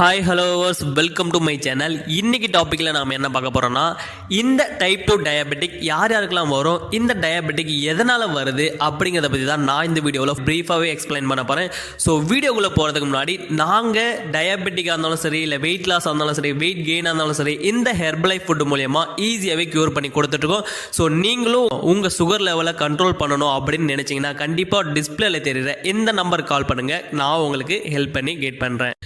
Hi ஹலோவர்ஸ் welcome to my channel இன்னைக்கு டாப்பிக்கில் நாம் என்ன பார்க்க போகிறோம்னா இந்த டைப் டூ டயபெட்டிக் யார் யாருக்கெல்லாம் வரும் இந்த டயபெட்டிக் எதனால் வருது அப்படிங்கிறத பற்றி தான் நான் இந்த வீடியோவில் ப்ரீஃபாகவே எக்ஸ்பிளைன் பண்ண போகிறேன் ஸோ வீடியோக்குள்ளே போகிறதுக்கு முன்னாடி நாங்கள் டயபெட்டிக்காக இருந்தாலும் சரி இல்லை வெயிட் லாஸ் இருந்தாலும் சரி வெயிட் கெயினாக இருந்தாலும் சரி இந்த ஹெர்பலைஃப் ஃபுட் மூலயமா ஈஸியாகவே க்யூர் பண்ணி கொடுத்துட்ருக்கோம் ஸோ நீங்களும் உங்கள் சுகர் லெவலை கண்ட்ரோல் பண்ணணும் அப்படின்னு நினச்சிங்கன்னா கண்டிப்பாக டிஸ்பிளேல தெரியுற இந்த நம்பர் கால் பண்ணுங்கள் நான் உங்களுக்கு ஹெல்ப் பண்ணி கெயிட் பண்ணுறேன்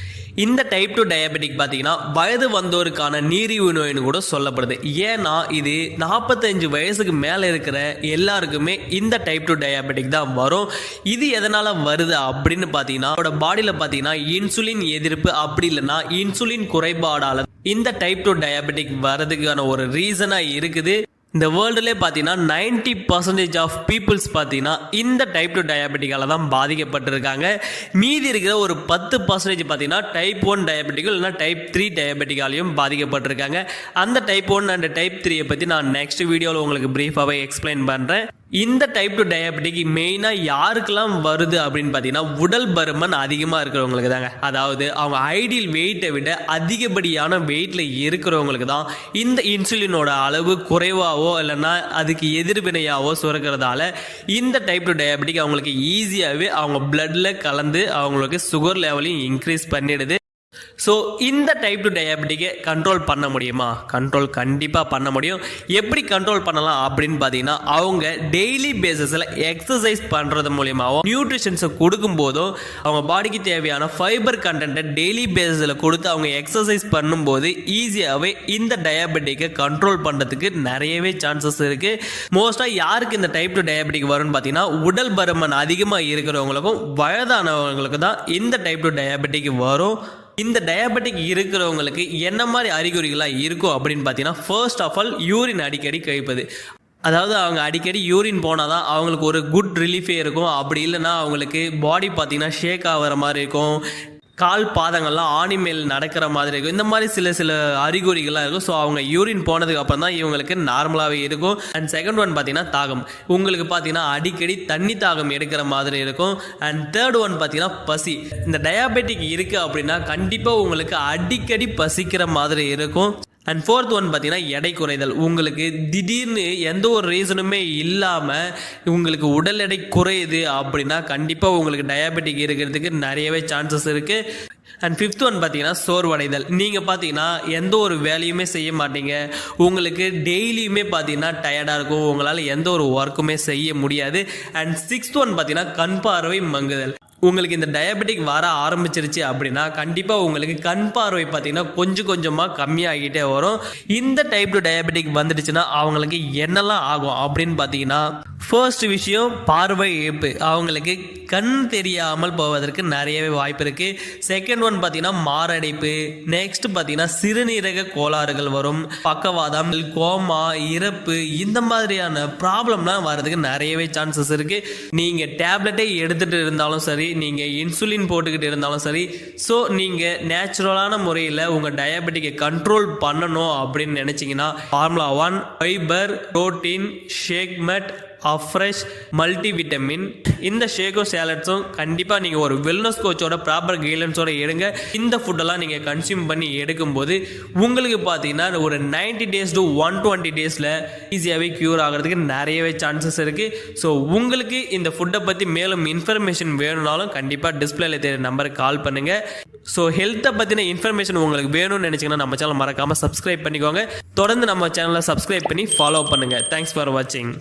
இந்த டைப் டூ டயபெட்டிக் பார்த்தீங்கன்னா வயது வந்தோருக்கான நீரிழிவு நோயின்னு கூட சொல்லப்படுது. ஏன்னா இது நாற்பத்தஞ்சு வயசுக்கு மேலே இருக்கிற எல்லாருக்குமே இந்த டைப் டூ டயபெட்டிக் தான் வரும். இது எதனால் வருது அப்படின்னு பார்த்தீங்கன்னா அவரோட பாடியில் பார்த்தீங்கன்னா இன்சுலின் எதிர்ப்பு அப்படி இல்லைன்னா இன்சுலின் குறைபாடால இந்த டைப் டூ டயபெட்டிக் வரதுக்கான ஒரு ரீசனாக இருக்குது. இந்த வேர்ல்டுலேயே பார்த்தீங்கன்னா நைன்டி பர்சன்டேஜ் ஆஃப் பீப்புள்ஸ் பார்த்தீங்கன்னா இந்த டைப் டூ டயபெட்டிக்கால தான் பாதிக்கப்பட்டிருக்காங்க. மீதி இருக்கிற ஒரு பத்து பர்சன்டேஜ் பார்த்தீங்கன்னா டைப் ஒன் டயபெட்டிக்கும் இல்லைனா டைப் த்ரீ டயபெட்டிக்காலையும் பாதிக்கப்பட்டிருக்காங்க. அந்த டைப் ஒன் அண்ட் டைப் த்ரீயை பற்றி நான் நெக்ஸ்ட் வீடியோவில் உங்களுக்கு ப்ரீஃபாகவே எக்ஸ்பிளைன் பண்ணுறேன் இந்த டைப் டூ டயபெட்டிக் மெயினாக யாருக்கெல்லாம் வருது அப்படின்னு பார்த்தீங்கன்னா உடல் பருமன் அதிகமாக இருக்கிறவங்களுக்கு தாங்க. அதாவது அவங்க ஐடியல் வெயிட்டை விட அதிகப்படியான வெயிட்டில் இருக்கிறவங்களுக்கு தான் இந்த இன்சுலினோட அளவு குறைவாகவோ இல்லைன்னா அதுக்கு எதிர்வினையாவோ சுரக்கிறதால இந்த டைப் டூ டயபெட்டிக் அவங்களுக்கு ஈஸியாகவே அவங்க பிளட்டில் கலந்து அவங்களுக்கு சுகர் லெவலையும் இன்க்ரீஸ் பண்ணிடுது. ஸோ இந்த டைப் டூ டயபெட்டிக்கை கண்ட்ரோல் பண்ண முடியுமா? கண்ட்ரோல் கண்டிப்பாக பண்ண முடியும். எப்படி கண்ட்ரோல் பண்ணலாம் அப்படின்னு பார்த்தீங்கன்னா அவங்க டெய்லி பேசிஸில் எக்ஸசைஸ் பண்ணுறது மூலியமாகவும் நியூட்ரிஷன்ஸை கொடுக்கும்போதும் அவங்க பாடிக்கு தேவையான ஃபைபர் கண்டென்ட்டை டெய்லி பேசிஸில் கொடுத்து அவங்க எக்ஸசைஸ் பண்ணும்போது ஈஸியாகவே இந்த டயபெட்டிக்கை கண்ட்ரோல் பண்ணுறதுக்கு நிறையவே சான்சஸ் இருக்குது மோஸ்ட்டாக யாருக்கு இந்த டைப் டூ டயபெட்டிக் வரும்னு பார்த்தீங்கன்னா உடல் பருமன் அதிகமாக இருக்கிறவங்களுக்கும் வயதானவங்களுக்கும் தான் இந்த டைப் டூ டயபெட்டிக் வரும். இந்த டயபெட்டிக் இருக்கிறவங்களுக்கு என்ன மாதிரி அறிகுறிகளாக இருக்கும் அப்படின்னு பார்த்தீங்கன்னா ஃபர்ஸ்ட் ஆஃப் ஆல் யூரின் அடிக்கடி கழிப்பது. அதாவது அவங்க அடிக்கடி யூரின் போனால் தான் அவங்களுக்கு ஒரு குட் ரிலீஃபே இருக்கும். அப்படி இல்லைன்னா அவங்களுக்கு பாடி பார்த்தீங்கன்னா ஷேக் ஆகிற மாதிரி இருக்கும். கால் பாதங்கள்லாம் ஆணி மேல் நடக்கிற மாதிரி இருக்கும். இந்த மாதிரி சில சில அறிகுறிகள்லாம் இருக்கும். ஸோ அவங்க யூரின் போனதுக்கு அப்புறம் தான் இவங்களுக்கு நார்மலாகவே இருக்கும். அண்ட் செகண்ட் ஒன் பார்த்தீங்கன்னா தாகம். உங்களுக்கு பார்த்தீங்கன்னா அடிக்கடி தண்ணி தாகம் எடுக்கிற மாதிரி இருக்கும். அண்ட் தேர்ட் ஒன் பார்த்தீங்கன்னா பசி. இந்த டயாபெட்டிக் இருக்குது அப்படின்னா கண்டிப்பாக உங்களுக்கு அடிக்கடி பசிக்கிற மாதிரி இருக்கும். அண்ட் ஃபோர்த் ஒன் பார்த்தீங்கன்னா எடை குறைதல். உங்களுக்கு திடீர்னு எந்த ஒரு ரீசனுமே இல்லாமல் உங்களுக்கு உடல் எடை குறையுது அப்படின்னா கண்டிப்பாக உங்களுக்கு டயபெட்டிக் இருக்கிறதுக்கு நிறையவே சான்சஸ் இருக்குது அண்ட் ஃபிஃப்த் ஒன் பார்த்தீங்கன்னா சோர்வடைதல். நீங்கள் பார்த்தீங்கன்னா எந்த ஒரு வேலையுமே செய்ய மாட்டீங்க. உங்களுக்கு டெய்லியுமே பார்த்தீங்கன்னா டயர்டாக இருக்கும். உங்களால் எந்த ஒரு ஒர்க்குமே செய்ய முடியாது. அண்ட் சிக்ஸ்த் ஒன் பார்த்தீங்கன்னா கண் பார்வை மங்குதல். உங்களுக்கு இந்த டயபெட்டிக் வர ஆரம்பிச்சிருச்சு அப்படின்னா கண்டிப்பாக உங்களுக்கு கண் பார்வை பார்த்தீங்கன்னா கொஞ்சம் கொஞ்சமாக கம்மியாகிட்டே வரும். இந்த டைப் டூ டயபெட்டிக் வந்துடுச்சுன்னா அவங்களுக்கு என்னெல்லாம் ஆகும் அப்படின்னு பார்த்தீங்கன்னா ஃபர்ஸ்ட் விஷயம் பார்வை இழப்பு. அவங்களுக்கு கண் தெரியாமல் போவதற்கு நிறையவே வாய்ப்பு இருக்குது செகண்ட் ஒன் பார்த்தீங்கன்னா மாரடைப்பு. நெக்ஸ்ட் பார்த்தீங்கன்னா சிறுநீரக கோளாறுகள் வரும். பக்கவாதம் கோமா இறப்பு இந்த மாதிரியான ப்ராப்ளம்லாம் வர்றதுக்கு நிறையவே சான்சஸ் இருக்குது நீங்கள் டேப்லெட்டை எடுத்துகிட்டு இருந்தாலும் சரி நீங்கள் இன்சுலின் போட்டுக்கிட்டு இருந்தாலும் சரி ஸோ நீங்கள் நேச்சுரலான முறையில் உங்கள் டயபெட்டிக்கை கண்ட்ரோல் பண்ணணும் அப்படின்னு நினச்சிங்கன்னா ஃபார்முலா ஒன் ஃபைபர் ப்ரோட்டீன் ஷேக்மெட் அஃப்ரெஷ் மல்டி விட்டமின் இந்த ஷேகோ சேலட்ஸும் கண்டிப்பாக நீங்கள் ஒரு வெல்னஸ் கோச்சோட ப்ராப்பர் கைட்லைன்ஸோட எடுங்க. இந்த ஃபுட்டெல்லாம் நீங்கள் கன்சியூம் பண்ணி எடுக்கும்போது உங்களுக்கு பார்த்தீங்கன்னா ஒரு ninety days to one twenty டேஸில் ஈஸியாகவே க்யூர் ஆகிறதுக்கு நிறையவே சான்சஸ் இருக்குது ஸோ உங்களுக்கு இந்த ஃபுட்டை பற்றி மேலும் இன்ஃபர்மேஷன் வேணும்னாலும் கண்டிப்பாக டிஸ்பிளேல தெரிய நம்பருக்கு கால் பண்ணுங்கள் ஸோ ஹெல்த்தை பற்றின இன்ஃபர்மேஷன் உங்களுக்கு வேணும்னு நினச்சிங்கன்னா நம்ம சேனல் மறக்காமல் சப்ஸ்கிரைப் பண்ணிக்கோங்க. தொடர்ந்து நம்ம சேனலை சப்ஸ்கிரைப் பண்ணி ஃபாலோ பண்ணுங்கள் தேங்க்ஸ் ஃபார் வாட்சிங்